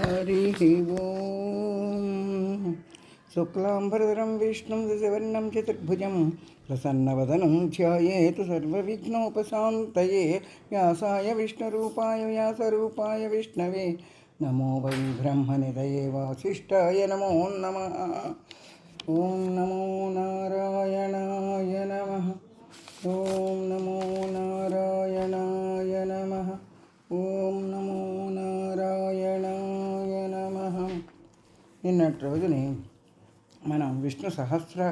హరి ఓం శుక్లాంబరధరం విష్ణుం శశివర్ణం చతుర్భుజం ప్రసన్నవదనం ధ్యాయేతు సర్వవిఘ్నోపశాంతయే వ్యాసాయ విష్ణురూపాయ వ్యాసరూపాయ విష్ణవే నమో వై బ్రహ్మనిదయే వాసిష్ఠాయ నమో నమ ఓం నమో నారాయణాయ నమ ఓం నమో నారాయణాయ నమ ఓం నిన్నటి రోజుని మనం విష్ణు సహస్ర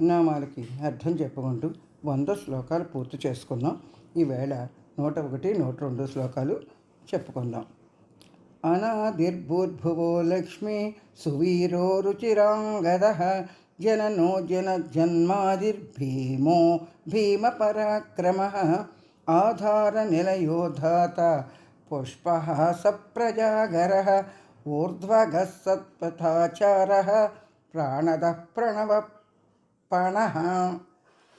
నామాలకి అర్థం చెప్పుకుంటూ వంద శ్లోకాలు పూర్తి చేసుకుందాం. ఈవేళ నూట ఒకటి నూట రెండు శ్లోకాలు చెప్పుకుందాం. అనాదిర్భూర్భువో లక్ష్మి సువీరో రుచిరాంగద జననో జన జన్మాదిర్భీమో భీమపరాక్రమ ఆధార నిలయోధాత పుష్ప సప్రజాగర ఊర్ధ్వగ సత్పథాచార ప్రాణద ప్రణవ పణ.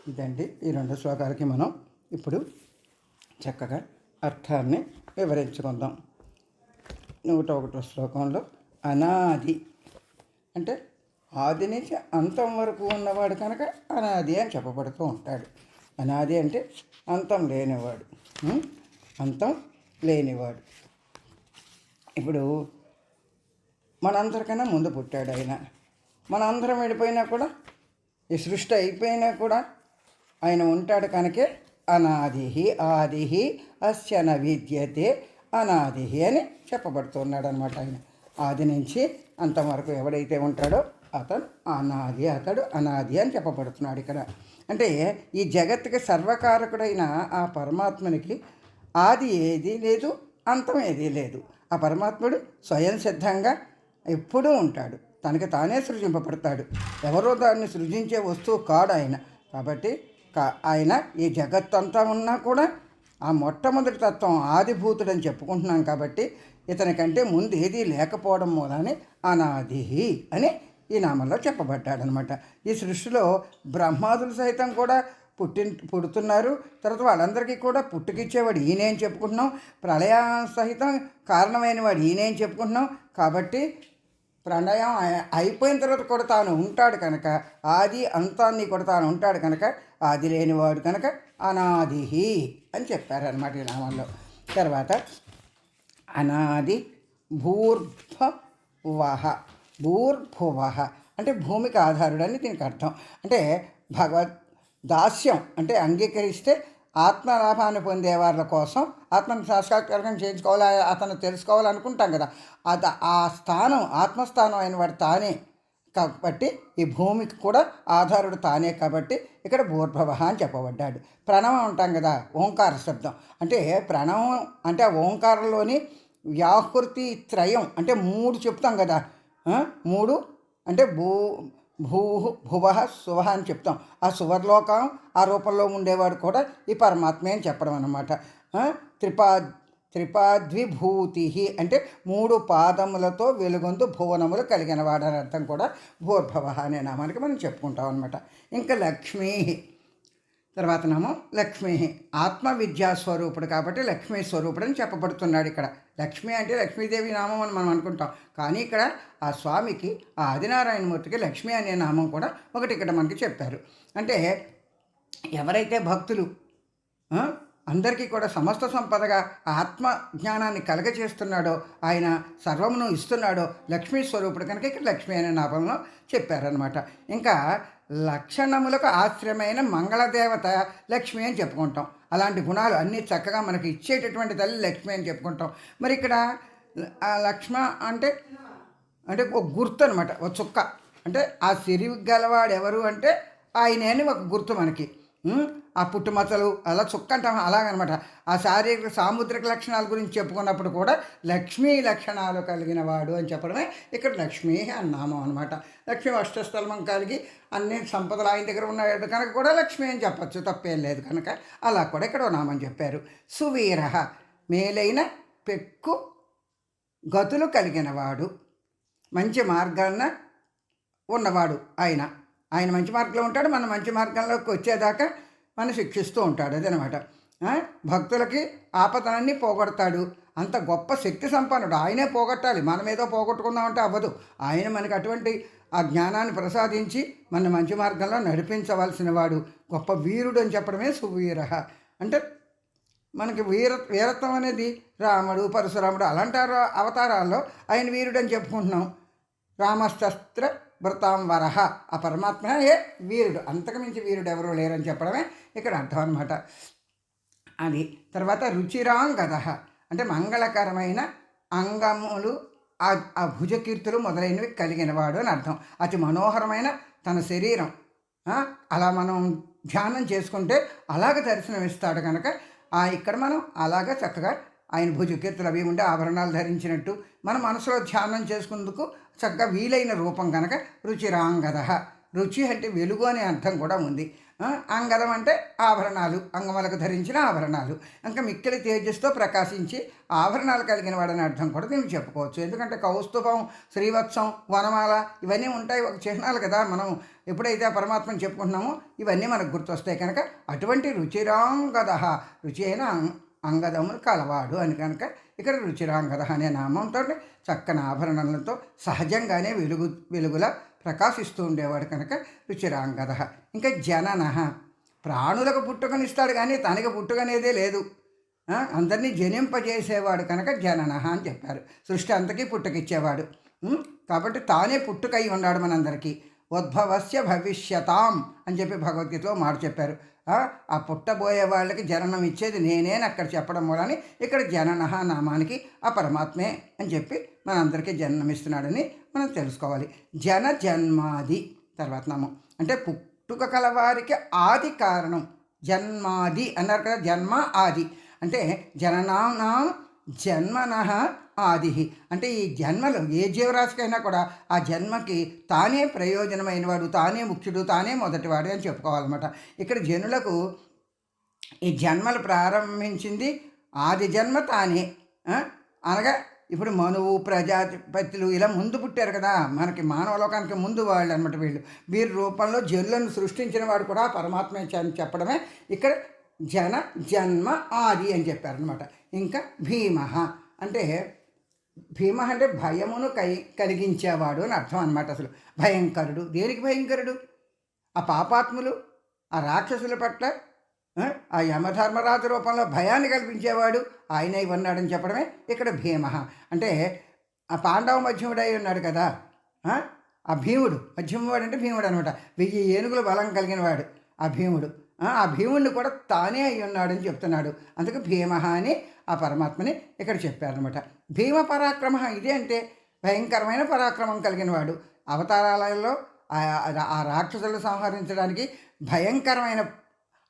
ఇదండి ఈ రెండు శ్లోకాలకి మనం ఇప్పుడు చక్కగా అర్థాన్ని వివరించుకుందాం. నూట ఒకటో శ్లోకంలో అనాది. అంటే ఆది నుంచి అంతం వరకు ఉన్నవాడు కనుక అనాది అని చెప్పబడుతూ ఉంటాడు. అనాది అంటే అంతం లేనివాడు. అంతం లేనివాడు. ఇప్పుడు మనందరికన్నా ముందు పుట్టాడు ఆయన. మనందరం వెళ్ళిపోయినా కూడా ఈ సృష్టి అయిపోయినా కూడా ఆయన ఉంటాడు కనుకే అనాది ఆది అస్య విద్యతే అనాది అని చెప్పబడుతున్నాడు అనమాట ఆయన. ఆది నుంచి అంతవరకు ఎవడైతే ఉంటాడో అతను అనాది అతడు అనాది అని చెప్పబడుతున్నాడు ఇక్కడ. అంటే ఈ జగత్తుకి సర్వకారకుడైన ఆ పరమాత్మనికి ఆది ఏది లేదు అంతం ఏదీ లేదు. ఆ పరమాత్ముడు స్వయం సిద్ధంగా ఎప్పుడూ ఉంటాడు. తనకి తానే సృజింపబడతాడు. ఎవరో దాన్ని సృజించే వస్తువు కాడు ఆయన. కాబట్టి కా- ఆయన ఈ జగత్తంతా ఉన్నా కూడా ఆ మొట్టమొదటి తత్వం ఆదిభూతుడని చెప్పుకుంటున్నాం కాబట్టి ఇతనికంటే ముందు ఏదీ లేకపోవడం మూలానే అనాది అని ఈ నామంలో చెప్పబడ్డాడనమాట. ఈ సృష్టిలో బ్రహ్మాదులు సైతం కూడా పుట్టి పుడుతున్నారు. తర్వాత వాళ్ళందరికీ కూడా పుట్టుకిచ్చేవాడు ఈయనే అని చెప్పుకుంటున్నాం. ప్రళయ సహితం కారణమైన వాడు ఈయనే అని చెప్పుకుంటున్నాం. కాబట్టి ప్రణయం అయిపోయిన తర్వాత కూడా తాను ఉంటాడు కనుక ఆది అంతాన్ని కూడా తాను ఉంటాడు కనుక ఆది లేనివాడు కనుక అనాదిహి అని చెప్పారనమాట ఈ నామంలో. తర్వాత అనాది భూర్భవహ భూర్భువహ అంటే భూమికి ఆధారుడని దీనికి అర్థం. అంటే భగవద్ దాస్యం అంటే అంగీకరిస్తే ఆత్మలాభాన్ని పొందే వాళ్ళ కోసం ఆత్మను సాక్షాత్కారం చేయించుకోవాలి అతను తెలుసుకోవాలనుకుంటాం కదా. అది ఆ స్థానం ఆత్మస్థానం అయిన వాడు తానే కాబట్టి ఈ భూమికి కూడా ఆధారుడు తానే కాబట్టి ఇక్కడ భూర్భవ అని చెప్పబడ్డాడు. ప్రణవం అంటాం కదా ఓంకార శబ్దం. అంటే ప్రణవం అంటే ఆ ఓంకారంలోని వ్యాకృతి త్రయం అంటే మూడు చెప్తాం కదా. మూడు అంటే భూ భూ భువ శువ అని చెప్తాం. ఆ సువర్లోకం ఆ రూపంలో ఉండేవాడు కూడా ఈ పరమాత్మే అని చెప్పడం అనమాట త్రిపా త్రిపాద్విభూతి అంటే మూడు పాదములతో వెలుగొందు భువనములు కలిగిన వాడని అర్థం కూడా భూర్భవ అనే నామానికి మనం చెప్పుకుంటాం అనమాట ఇంకా లక్ష్మీ తర్వాత నామం లక్ష్మీ ఆత్మ విద్యా స్వరూపుడు కాబట్టి లక్ష్మీ స్వరూపుడు అని చెప్పబడుతున్నాడు ఇక్కడ. లక్ష్మి అంటే లక్ష్మీదేవి నామం అని మనం అనుకుంటాం. కానీ ఇక్కడ ఆ స్వామికి ఆ ఆదినారాయణమూర్తికి లక్ష్మి అనే నామం కూడా ఒకటి ఇక్కడ మనకి చెప్పారు. అంటే ఎవరైతే భక్తులు అందరికీ కూడా సమస్త సంపదగా ఆత్మ జ్ఞానాన్ని కలగచేస్తున్నాడో ఆయన సర్వమును ఇస్తున్నాడో లక్ష్మీ స్వరూపుడు కనుక ఇక్కడ లక్ష్మీ అనే నామంలో చెప్పారనమాట ఇంకా లక్షణములకు ఆశ్రయమైన మంగళదేవత లక్ష్మి అని చెప్పుకుంటాం. అలాంటి గుణాలు అన్నీ చక్కగా మనకి ఇచ్చేటటువంటి తల్లి లక్ష్మి అని చెప్పుకుంటాం. మరి ఇక్కడ లక్ష్మ అంటే అంటే ఒక గుర్తు అనమాట ఒక చుక్క. అంటే ఆ సిరి గలవాడు ఎవరు అంటే ఆయనే అని ఒక గుర్తు మనకి. ఆ పుట్టుమచ్చలు అలా చుక్క అంటాం అలాగనమాట. ఆ శారీరక సాముద్రిక లక్షణాల గురించి చెప్పుకున్నప్పుడు కూడా లక్ష్మీ లక్షణాలు కలిగిన వాడు అని చెప్పడమే ఇక్కడ లక్ష్మీ అని నామం అనమాట. లక్ష్మీ అష్టస్థలం కలిగి అన్ని సంపదలు ఆయన దగ్గర ఉన్నాడు కనుక కూడా లక్ష్మీ అని చెప్పచ్చు. తప్పేం లేదు కనుక. అలా కూడా ఇక్కడ ఓ చెప్పారు. సువీర మేలైన పెక్కు గతులు కలిగినవాడు మంచి మార్గాన ఉన్నవాడు ఆయన. ఆయన మంచి మార్గంలో ఉంటాడు. మన మంచి మార్గంలోకి వచ్చేదాకా మనం శిక్షిస్తూ ఉంటాడు అదనమాట. భక్తులకి ఆపదలన్నీ పోగొడతాడు. అంత గొప్ప శక్తి సంపన్నుడు. ఆయనే పోగొట్టాలి. మనం ఏదో పోగొట్టుకుందామంటే అవ్వదు. ఆయన మనకి అటువంటి ఆ జ్ఞానాన్ని ప్రసాదించి మన మంచి మార్గంలో నడిపించవలసిన వాడు. గొప్ప వీరుడు అని చెప్పడమే సువీర అంటే మనకి వీర వీరత్వం అనేది రాముడు పరశురాముడు అలాంటి అవతారాల్లో ఆయన వీరుడు అని చెప్పుకుంటున్నాం. రామశస్త్ర వృతాం వరహ ఆ పరమాత్మ ఏ వీరుడు. అంతకుమించి వీరుడు ఎవరూ లేరని చెప్పడమే ఇక్కడ అర్థం అనమాట అది తర్వాత రుచిరాంగద. అంటే మంగళకరమైన అంగములు ఆ ఆ భుజకీర్తులు మొదలైనవి కలిగినవాడు అని అర్థం. అతి మనోహరమైన తన శరీరం. అలా మనం ధ్యానం చేసుకుంటే అలాగ దర్శనం ఇస్తాడు కనుక ఆ ఇక్కడ మనం అలాగ చక్కగా ఆయన భుజకీర్తులు అవి ఉండే ఆభరణాలు ధరించినట్టు మన మనసులో ధ్యానం చేసుకుందుకు చక్కగా వీలైన రూపం కనుక రుచిరాంగద రుచి అంటే వెలుగు అనే అర్థం కూడా ఉంది. అంగదం అంటే ఆభరణాలు అంగములకు ధరించిన ఆభరణాలు. ఇంకా మిక్కిలి తేజస్తో ప్రకాశించి ఆభరణాలు కలిగిన వాడని అర్థం కూడా దీన్ని చెప్పుకోవచ్చు. ఎందుకంటే కౌస్తుభం శ్రీవత్సం వనమాల ఇవన్నీ ఉంటాయి ఒక చిహ్నాలు కదా మనం ఎప్పుడైతే ఆ పరమాత్మని చెప్పుకుంటున్నామో ఇవన్నీ మనకు గుర్తొస్తాయి కనుక అటువంటి రుచిరాంగద రుచి అయిన అంగదములు కలవాడు అని కనుక ఇక్కడ రుచిరాంగద అనే నామంతో చక్కని ఆభరణలతో సహజంగానే వెలుగు వెలుగులా ప్రకాశిస్తూ ఉండేవాడు కనుక రుచిరాంగద. ఇంకా జనన ప్రాణులకు పుట్టుకనిస్తాడు కానీ తనకి పుట్టుకనేదే లేదు. అందరినీ జనింపజేసేవాడు కనుక జనన అని చెప్పారు. సృష్టి అంతకీ పుట్టుకిచ్చేవాడు. కాబట్టి తానే పుట్టుకై ఉన్నాడు మనందరికీ. ఉద్భవస్య భవిష్యతాం అని చెప్పి భగవద్గీతలో మాట చెప్పారు. ఆ, పుట్టబోయే వాళ్ళకి జననం ఇచ్చేది నేనేని అక్కడ చెప్పడం మూలని ఇక్కడ జనన నామానికి ఆ పరమాత్మే అని చెప్పి మనందరికీ జన్మమిస్తున్నాడని మనం తెలుసుకోవాలి. జన జన్మాది తర్వాత నామం. అంటే పుట్టుక కలవారికి ఆది కారణం. జన్మాది అన్నారు కదా జన్మ ఆది. అంటే జననాం జన్మన ఆది. అంటే ఈ జన్మలు ఏ జీవరాశికైనా కూడా ఆ జన్మకి తానే ప్రయోజనమైన వాడు తానే ముఖ్యుడు తానే మొదటివాడు అని చెప్పుకోవాలన్నమాట. ఇక్కడ జనులకు ఈ జన్మలు ప్రారంభించింది ఆది జన్మ తానే. అనగా ఇప్పుడు మనువు ప్రజాపతులు ఇలా ముందు పుట్టారు కదా మనకి మానవ లోకానికి ముందు వాళ్ళు అనమాట వీళ్ళు. వీరి రూపంలో జనులను సృష్టించిన వాడు కూడా పరమాత్మే అని చెప్పడమే. ఇక్కడ జన జన్మ ఆది అని చెప్పారనమాట ఇంకా భీమ అంటే భీమ అంటే భయమును కై కలిగించేవాడు అని అర్థం అనమాట అసలు. భయంకరుడు. దేనికి భయంకరుడు? ఆ పాపాత్ములు ఆ రాక్షసుల పట్ల ఆ, యమధర్మరాజు రూపంలో భయాన్ని కల్పించేవాడు ఆయనే ఉన్నాడని చెప్పడమే ఇక్కడ భీమ. అంటే ఆ పాండవ మధ్యముడై ఉన్నాడు కదా ఆ, భీముడు. మధ్యమవాడు అంటే భీముడు అనమాట వెయ్యి ఏనుగుల బలం కలిగిన వాడు ఆ భీముడు. ఆ, ఆ భీముడిని కూడా తానే అయి ఉన్నాడని చెప్తున్నాడు. అందుకు భీమ అని ఆ పరమాత్మని ఇక్కడ చెప్పారనమాట భీమ పరాక్రమ ఇది అంటే భయంకరమైన పరాక్రమం కలిగిన వాడు అవతారాలలో ఆ- ఆ రాక్షసులను సంహరించడానికి భయంకరమైన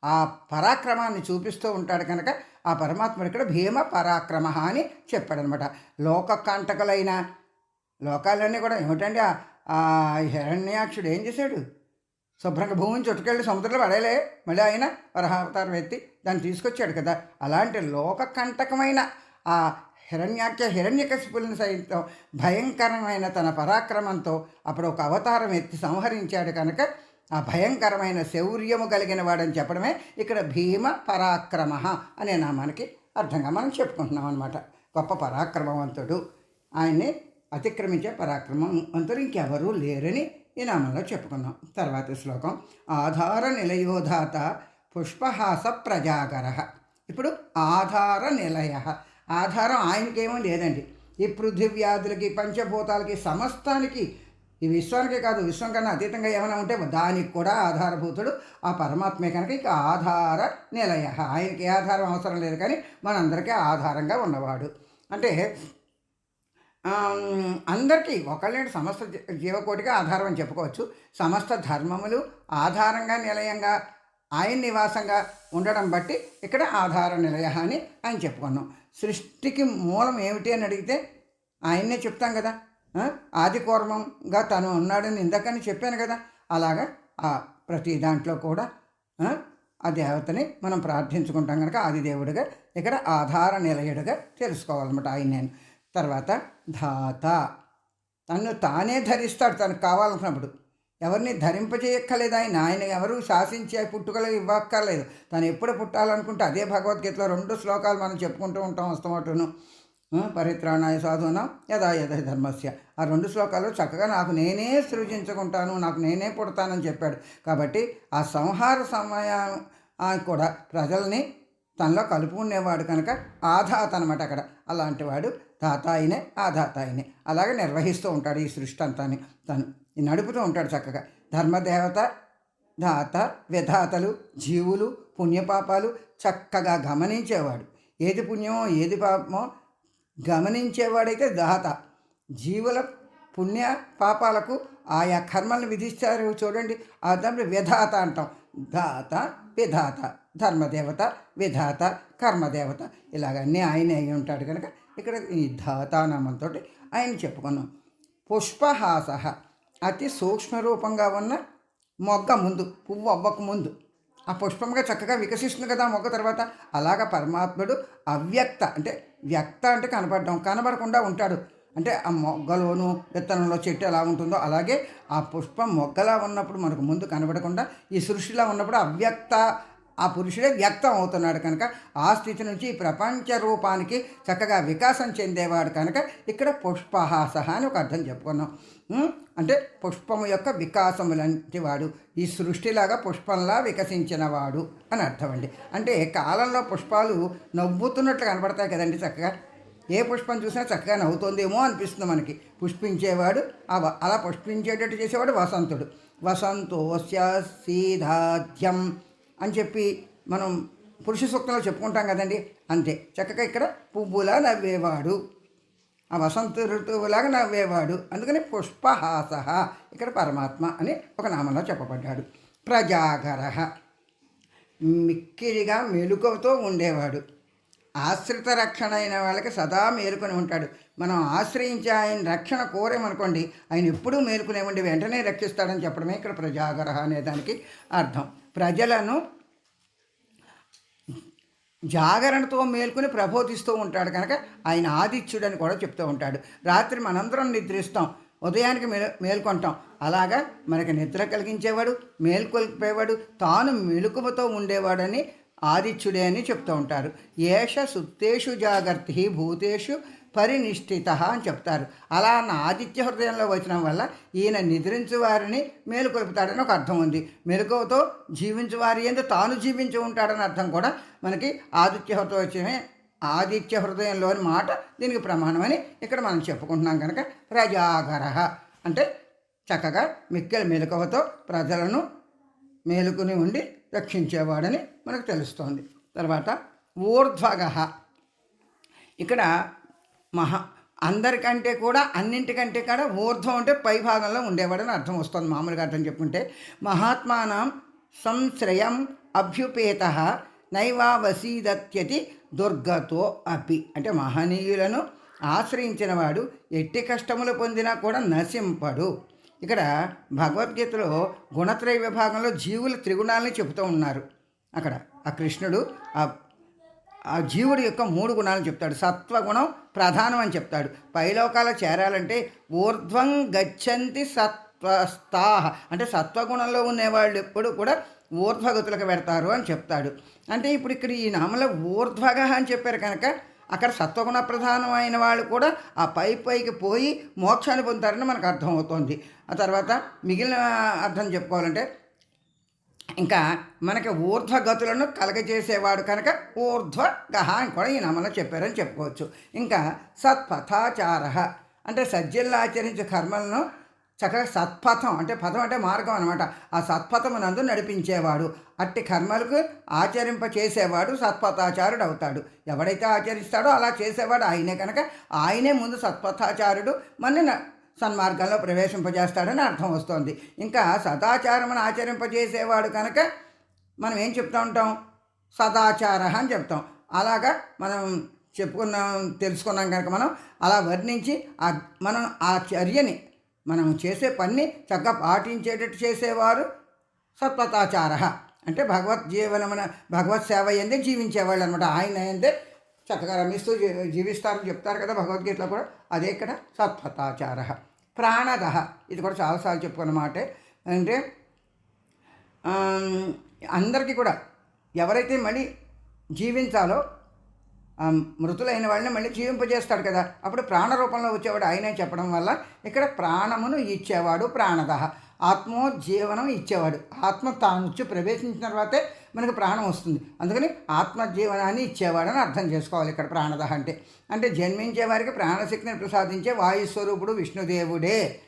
ఆ పరాక్రమాన్ని చూపిస్తూ ఉంటాడు కనుక ఆ పరమాత్మని ఇక్కడ భీమ పరాక్రమ అని చెప్పాడనమాట లోక కంటకులైన లోకాలన్నీ కూడా ఏమిటండి? ఆ హిరణ్యాక్షుడు ఏం చేశాడు? శుభ్రంగా భూమిని చుట్టుకెళ్ళి సముద్రంలో పడేలే మళ్ళీ ఆయన వరహావతారం ఎత్తి దాన్ని తీసుకొచ్చాడు కదా. అలాంటి లోక కంటకమైన ఆ హిరణ్యాఖ్య హిరణ్యకశిపులను సైతం భయంకరమైన తన పరాక్రమంతో అప్పుడు ఒక అవతారం ఎత్తి సంహరించాడు కనుక ఆ భయంకరమైన శౌర్యము కలిగిన వాడని చెప్పడమే ఇక్కడ భీమ పరాక్రమ అనే నామానికి అర్థంగా మనం చెప్పుకుంటున్నాం అనమాట గొప్ప పరాక్రమవంతుడు. ఆయన్ని అతిక్రమించే పరాక్రమం అంతరు ఇంకెవరూ లేరని ఈ నామంలో చెప్పుకుందాం తర్వాతి శ్లోకం ఆధార నిలయోధాత పుష్పహాస ప్రజాగర. ఇప్పుడు ఆధార నిలయ. ఆధారం ఆయనకేమో లేదండి ఈ పృథివ్యాధులకి పంచభూతాలకి సమస్తానికి ఈ విశ్వానికే కాదు విశ్వం కన్నా అతీతంగా ఏమైనా ఉంటే దానికి కూడా ఆధారభూతుడు ఆ పరమాత్మే కనుక ఇక ఆధార నిలయ. ఆయనకి ఏ ఆధారం అవసరం లేదు కానీ మనందరికీ ఆధారంగా ఉన్నవాడు. అంటే అందరికీ ఒకళ్ళని సమస్త జీ- జీవకోటిగా ఆధారం అని చెప్పుకోవచ్చు. సమస్త ధర్మములు ఆధారంగా నిలయంగా ఆయన నివాసంగా ఉండడం బట్టి ఇక్కడ ఆధార నిలయ అని ఆయన చెప్పుకున్నాం. సృష్టికి మూలం ఏమిటి అని అడిగితే ఆయన్నే చెప్తాం కదా. ఆది కూర్మంగా తను ఉన్నాడని ఇందాకని చెప్పాను కదా. అలాగా ఆ ప్రతి దాంట్లో కూడా ఆ? ఆ దేవతని మనం ప్రార్థించుకుంటాం కనుక ఆది దేవుడిగా ఇక్కడ ఆధార నిలయుడిగా తెలుసుకోవాలన్నమాట ఆయన నేను తర్వాత ధాత. తను తానే ధరిస్తాడు తనకు కావాలనుకున్నప్పుడు. ఎవరిని ధరింపజేయక్కర్లేదు ఆయన. ఆయన ఎవరు శాసించి పుట్టుకలు ఇవ్వక్కర్లేదు. తను ఎప్పుడు పుట్టాలనుకుంటే అదే భగవద్గీతలో రెండు శ్లోకాలు మనం చెప్పుకుంటూ ఉంటాం వస్తామటును పరిత్రాణాయ సాధునం యథా యథ ధర్మస్య. ఆ రెండు శ్లోకాలు చక్కగా నాకు నేనే సృజించుకుంటాను నాకు నేనే పుడతానని చెప్పాడు. కాబట్టి ఆ సంహార సమయం కూడా ప్రజల్ని తనలో కలుపుకునేవాడు కనుక ఆధాత అనమాట అక్కడ. అలాంటి వాడు తాత అయినే ఆధాత అయినే అలాగే నిర్వహిస్తూ ఉంటాడు ఈ సృష్టి అంతాని తను నడుపుతూ ఉంటాడు చక్కగా. ధర్మదేవత దాత విధాతలు జీవులు పుణ్యపాపాలు చక్కగా గమనించేవాడు. ఏది పుణ్యమో ఏది పాపమో గమనించేవాడైతే దాత జీవుల పుణ్య పాపాలకు ఆయా కర్మలను విధిస్తారు చూడండి. ఆ దాంట్లో విధాత అంటాం. దాత విధాత ధర్మదేవత విధాత కర్మదేవత. ఇలాగన్నీ ఆయన అయి ఉంటాడు కనుక ఇక్కడ ఈ ధాతానామంతో ఆయన చెప్పుకున్నాం. పుష్పహాస అతి సూక్ష్మ రూపంగా ఉన్న మొగ్గ ముందు పువ్వు అవ్వక ముందు. ఆ పుష్పంగా చక్కగా వికసిస్తుంది కదా మొగ్గ తర్వాత. అలాగ పరమాత్ముడు అవ్యక్త అంటే వ్యక్త అంటే కనపడడం కనబడకుండా ఉంటాడు. అంటే ఆ మొగ్గలోను విత్తనంలో చెట్టు ఎలా ఉంటుందో అలాగే ఆ పుష్పం మొగ్గలా ఉన్నప్పుడు మనకు ముందు కనబడకుండా ఈ సృష్టిలా ఉన్నప్పుడు అవ్యక్త ఆ పురుషుడే వ్యక్తం అవుతున్నాడు కనుక ఆ స్థితి నుంచి ప్రపంచ రూపానికి చక్కగా వికాసం చెందేవాడు కనుక ఇక్కడ పుష్పహాస అని ఒక అర్థం చెప్పుకున్నాం. అంటే పుష్పము యొక్క వికాసము లాంటి వాడు ఈ సృష్టిలాగా పుష్పంలా వికసించినవాడు అని అర్థం అండి. అంటే కాలంలో పుష్పాలు నవ్వుతున్నట్లు కనబడతాయి కదండి చక్కగా. ఏ పుష్పం చూసినా చక్కగా నవ్వుతోందేమో అనిపిస్తుంది మనకి. పుష్పించేవాడు అలా పుష్పించేటట్టు చేసేవాడు వసంతుడు. వసంతోస్య సీధాధ్యం అని చెప్పి మనం పురుష సూక్తంలో చెప్పుకుంటాం కదండి. అంతే. చక్కగా ఇక్కడ పువ్వులా నవ్వేవాడు. ఆ వసంత ఋతువులాగా నవ్వేవాడు. అందుకని పుష్పహాస ఇక్కడ పరమాత్మ అని ఒక నామంలో చెప్పబడ్డాడు. ప్రజాగర మిక్కిరిగా మెలుకతో ఉండేవాడు. ఆశ్రిత రక్షణ అయిన వాళ్ళకి సదా మేలుకొని ఉంటాడు. మనం ఆశ్రయించి ఆయన రక్షణ కోరేమనుకోండి ఆయన ఎప్పుడూ మేలుకునేవండి వెంటనే రక్షిస్తాడని చెప్పడమే ఇక్కడ ప్రజాగర అనే దానికి అర్థం. ప్రజలను జాగరణతో మేల్కొని ప్రబోధిస్తూ ఉంటాడు కనుక ఆయన ఆదిత్యుడని కూడా చెప్తూ ఉంటాడు. రాత్రి మనందరం నిద్రిస్తాం. ఉదయానికి మేలు మేల్కొంటాం. అలాగా మనకి నిద్ర కలిగించేవాడు మేల్కొల్పేవాడు తాను మెలుకువతో ఉండేవాడని ఆదిత్యుడే అని చెప్తూ ఉంటారు. ఏష సుత్తేషు జాగర్తి భూతేషు పరినిష్ఠిత అని చెప్తారు. అలా అన్న ఆదిత్య హృదయంలో వచ్చిన వల్ల ఈయన నిద్రించు వారిని మేలుకొలుపుతాడని ఒక అర్థం ఉంది. మెలకువతో జీవించు వారి ఎందు తాను జీవించి ఉంటాడని అర్థం కూడా మనకి ఆదిత్య హృదయం ఆదిత్య హృదయంలోని మాట దీనికి ప్రమాణమని ఇక్కడ మనం చెప్పుకుంటున్నాం కనుక ప్రజాగర అంటే చక్కగా మిక్కెల మెలకువతో ప్రజలను మేలుకుని ఉండి రక్షించేవాడని మనకు తెలుస్తోంది. తర్వాత ఊర్ధ్వగ ఇక్కడ మహా అందరికంటే కూడా అన్నింటికంటే కూడా ఊర్ధ్వం అంటే పై భాగంలో ఉండేవాడని అర్థం వస్తుంది మామూలుగా అర్థం చెప్పుకుంటే. మహాత్మానం సంశ్రయం అభ్యుపేత నైవావసీదత్యతి దుర్గతో అపి. అంటే మహనీయులను ఆశ్రయించిన వాడు ఎట్టి కష్టములు పొందినా కూడా నశింపడు. ఇక్కడ భగవద్గీతలో గుణత్రయ విభాగంలో జీవుల త్రిగుణాలని చెబుతూ ఉన్నారు. అక్కడ ఆ కృష్ణుడు ఆ ఆ జీవుడి యొక్క మూడు గుణాలు చెప్తాడు. సత్వగుణం ప్రధానం అని చెప్తాడు. పైలోకాల చేరాలంటే ఊర్ధ్వం గచ్చంతి సత్వస్థాహ. అంటే సత్వగుణంలో ఉండేవాళ్ళు ఎప్పుడు కూడా ఊర్ధ్వగతులకు పెడతారు అని చెప్తాడు. అంటే ఇప్పుడు ఇక్కడ ఈ నామలో ఊర్ధ్వగ అని చెప్పారు కనుక అక్కడ సత్వగుణ ప్రధానమైన వాళ్ళు కూడా ఆ పై పైకి పోయి మోక్షాన్ని పొందుతారని మనకు అర్థమవుతోంది. ఆ తర్వాత మిగిలిన అర్థం చెప్పుకోవాలంటే ఇంకా మనకి ఊర్ధ్వగతులను కలగజేసేవాడు కనుక ఊర్ధ్వగహ అని కూడా ఈ నామంలో చెప్పారని చెప్పుకోవచ్చు. ఇంకా సత్పథాచార. అంటే సజ్జల్లో ఆచరించే కర్మలను చక్కగా సత్పథం అంటే పథం అంటే మార్గం అనమాట ఆ సత్పథమునందు నడిపించేవాడు. అట్టి కర్మలకు ఆచరింప చేసేవాడు సత్పథాచారుడు అవుతాడు ఎవడైతే ఆచరిస్తాడో అలా చేసేవాడు ఆయనే కనుక. ఆయనే ముందు సత్పథాచారుడు. మన సన్మార్గంలో ప్రవేశింపజేస్తాడని అర్థం వస్తుంది. ఇంకా సదాచారమును ఆచరింపజేసేవాడు కనుక మనం ఏం చెప్తూ ఉంటాం? సదాచార అని చెప్తాం. అలాగా మనం చెప్పుకున్నాం తెలుసుకున్నాం కనుక మనం అలా వర్ణించి ఆ మనం ఆ చర్యని మనం చేసే పని చక్కగా పాటించేటట్టు చేసేవారు సత్వతాచార అంటే భగవత్ జీవనమున భగవత్ సేవ అయిందే జీవించేవాళ్ళు అనమాట ఆయన అయిందే చక్కగా రమిస్తూ జీవిస్తారని చెప్తారు కదా భగవద్గీతలో కూడా. అదే ఇక్కడ సత్పథాచార. ప్రాణద. ఇది కూడా చాలాసార్లు చెప్పుకున్నమాటే అంటే అందరికీ కూడా ఎవరైతే మళ్ళీ జీవించాలో మృతులైన వాళ్ళని మళ్ళీ జీవింపజేస్తాడు కదా. అప్పుడు ప్రాణ రూపంలో వచ్చేవాడు ఆయనే చెప్పడం వల్ల ఇక్కడ ప్రాణమును ఇచ్చేవాడు ప్రాణద. ఆత్మోజ్జీవనం ఇచ్చేవాడు. ఆత్మ తాను ప్రవేశించిన తర్వాతే మనకు ప్రాణం వస్తుంది. అందుకని ఆత్మజీవనాన్ని ఇచ్చేవాడని అర్థం చేసుకోవాలి ఇక్కడ ప్రాణద అంటే. అంటే జన్మించే వారికి ప్రాణశక్తిని ప్రసాదించే వాయుస్వరూపుడు విష్ణుదేవుడే.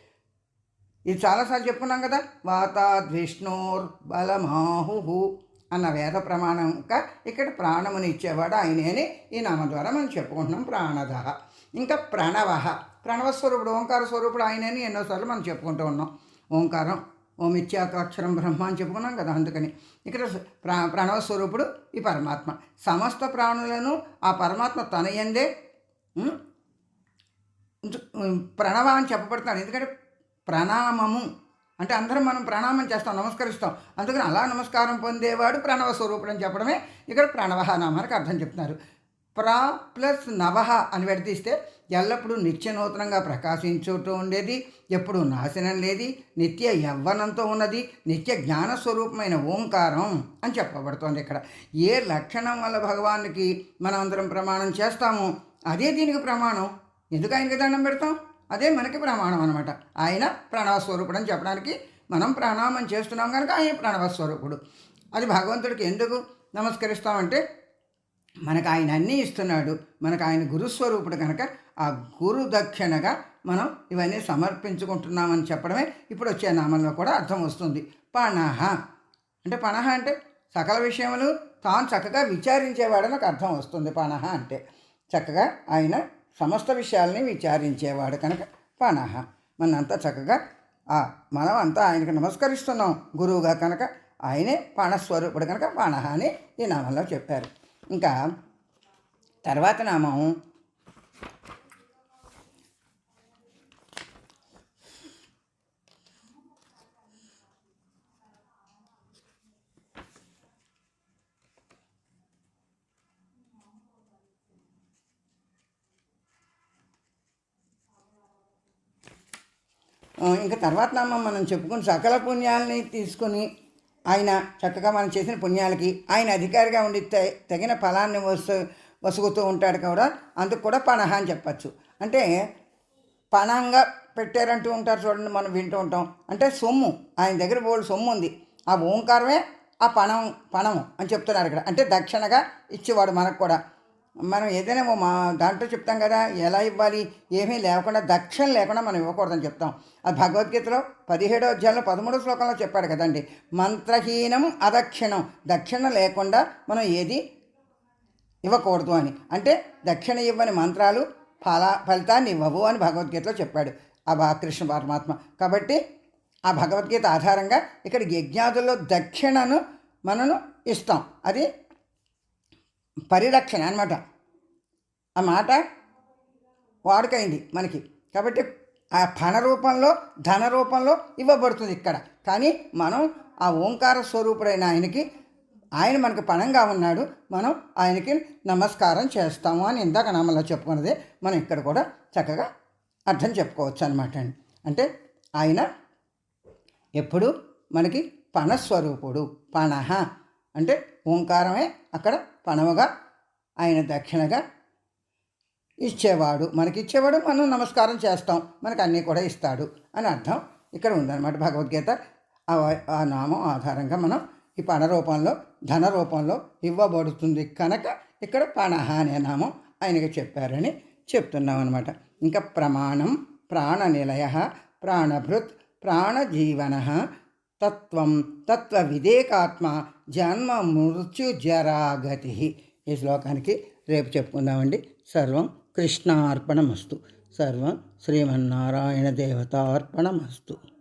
ఇది చాలాసార్లు చెప్పుకున్నాం కదా. వాతాద్విష్ణోర్ బలమాహు అన్న వేద ప్రమాణం ఇంకా ఇక్కడ ప్రాణముని ఇచ్చేవాడు ఆయనే అని ఈ నామ ద్వారా మనం చెప్పుకుంటున్నాం ప్రాణద ఇంకా ప్రణవ. ప్రణవ స్వరూపుడు ఓంకార స్వరూపుడు ఆయనని ఎన్నోసార్లు మనం చెప్పుకుంటూ ఉన్నాం. ఓంకారం ఓం ఇత్యాకాక్షరం బ్రహ్మ అని చెప్పుకున్నాం కదా అందుకని. ఇక్కడ ప్రా ప్రణవ స్వరూపుడు ఈ పరమాత్మ. సమస్త ప్రాణులను ఆ పరమాత్మ తన ఎందే ప్రణవ అని చెప్పబడతాడు. ఎందుకంటే ప్రణామము. అంటే అందరం మనం ప్రణామం చేస్తాం నమస్కరిస్తాం. అందుకని అలా నమస్కారం పొందేవాడు ప్రణవ స్వరూపుడు అని చెప్పడమే ఇక్కడ ప్రణవ నామానికి అర్థం చెప్తున్నారు. ప్రా ప్లస్ నవహ అని విడదీస్తే ఎల్లప్పుడూ నిత్య నూతనంగా ప్రకాశించుతూ ఉండేది ఎప్పుడు నాశనం లేది నిత్య యవ్వనంతో ఉన్నది నిత్య జ్ఞాన స్వరూపమైన ఓంకారం అని చెప్పబడుతోంది ఇక్కడ. ఏ లక్షణం వల్ల భగవానికి మనం అందరం ప్రమాణం చేస్తామో? అదే దీనికి ప్రమాణం. ఎందుకు ఆయనకి దండం పెడతాం? అదే మనకి ప్రమాణం అనమాట ఆయన ప్రణవస్వరూపుడు అని చెప్పడానికి మనం ప్రణామం చేస్తున్నాం కనుక ఆయన ప్రణవస్వరూపుడు అది భగవంతుడికి ఎందుకు నమస్కరిస్తామంటే మనకు ఆయన అన్నీ ఇస్తున్నాడు. మనకు ఆయన గురుస్వరూపుడు కనుక ఆ గురు దక్షిణగా మనం ఇవన్నీ సమర్పించుకుంటున్నామని చెప్పడమే ఇప్పుడు వచ్చే నామంలో కూడా అర్థం వస్తుంది. పణహ. అంటే పణహ అంటే సకల విషయములు తాను చక్కగా విచారించేవాడని ఒక అర్థం వస్తుంది. పణహ అంటే చక్కగా ఆయన సమస్త విషయాల్ని విచారించేవాడు కనుక పణహ. మనంతా చక్కగా ఆ మనం అంతా ఆయనకు నమస్కరిస్తున్నాం గురువుగా కనుక ఆయనే పణస్వరూపుడు కనుక పణహ అని ఈ నామంలో చెప్పారు. ఇంకా తర్వాత నామం ఇంకా తర్వాత నామం మనం చెప్పుకుని సకల పుణ్యాలని తీసుకొని ఆయన చక్కగా మనం చేసిన పుణ్యాలకి ఆయన అధికారిగా ఉండి తగిన ఫలాన్ని వసు వసుగుతూ ఉంటాడు కూడా అందుకు కూడా పణహ అని చెప్పచ్చు. అంటే పణంగా పెట్టారంటూ ఉంటారు చూడండి మనం వింటూ ఉంటాం. అంటే సొమ్ము ఆయన దగ్గర బోల్డ్ సొమ్ము ఉంది. ఆ ఓంకారమే ఆ పణం పణము అని చెప్తున్నారు ఇక్కడ. అంటే దక్షిణగా ఇచ్చేవాడు మనకు కూడా. మనం ఏదైనా మా దాంట్లో చెప్తాం కదా ఎలా ఇవ్వాలి ఏమీ లేకుండా దక్షిణ లేకుండా మనం ఇవ్వకూడదని చెప్తాం. అది భగవద్గీతలో పదిహేడో అధ్యాయంలో పదమూడో శ్లోకంలో చెప్పాడు కదండి మంత్రహీనం అదక్షిణం. దక్షిణ లేకుండా మనం ఏది ఇవ్వకూడదు అని. అంటే దక్షిణ ఇవ్వని మంత్రాలు ఫల ఫలితాన్ని ఇవ్వవు అని భగవద్గీతలో చెప్పాడు ఆ కృష్ణ పరమాత్మ. కాబట్టి ఆ భగవద్గీత ఆధారంగా ఇక్కడ యజ్ఞాదుల్లో దక్షిణను మనను ఇస్తాం. అది పరిరక్షణ అనమాట ఆ మాట వాడుకైంది మనకి. కాబట్టి ఆ ఫణ రూపంలో ధన రూపంలో ఇవ్వబడుతుంది ఇక్కడ. కానీ మనం ఆ ఓంకార స్వరూపుడైన ఆయనకి ఆయన మనకు పణంగా ఉన్నాడు మనం ఆయనకి నమస్కారం చేస్తాము అని ఇందాక నామల్లో చెప్పుకున్నదే మనం ఇక్కడ కూడా చక్కగా అర్థం చెప్పుకోవచ్చు అనమాట అండి. అంటే ఆయన ఎప్పుడు మనకి పణస్వరూపుడు పణహ. అంటే ఓంకారమే అక్కడ పనవగా ఆయన దక్షిణగా ఇచ్చేవాడు. మనకి ఇచ్చేవాడు మనం నమస్కారం చేస్తాం. మనకు అన్నీ కూడా ఇస్తాడు అని అర్థం ఇక్కడ ఉందన్నమాట భగవద్గీత. ఆ ఆ నామం ఆధారంగా మనం ఈ పణ రూపంలో ధన రూపంలో ఇవ్వబడుతుంది కనుక ఇక్కడ పణహ అనే నామం ఆయనకి చెప్పారని చెప్తున్నాం అనమాట ఇంకా ప్రమాణం ప్రాణ నిలయ ప్రాణభృత్ ప్రాణజీవన తత్వం తత్వ విదేకాత్మ జన్మ మృత్యు జరాగతి. ఈ శ్లోకానికి రేపు చెప్పుకుందామండి. సర్వం కృష్ణార్పణమస్తు. సర్వం శ్రీమన్నారాయణ దేవతార్పణమస్తు.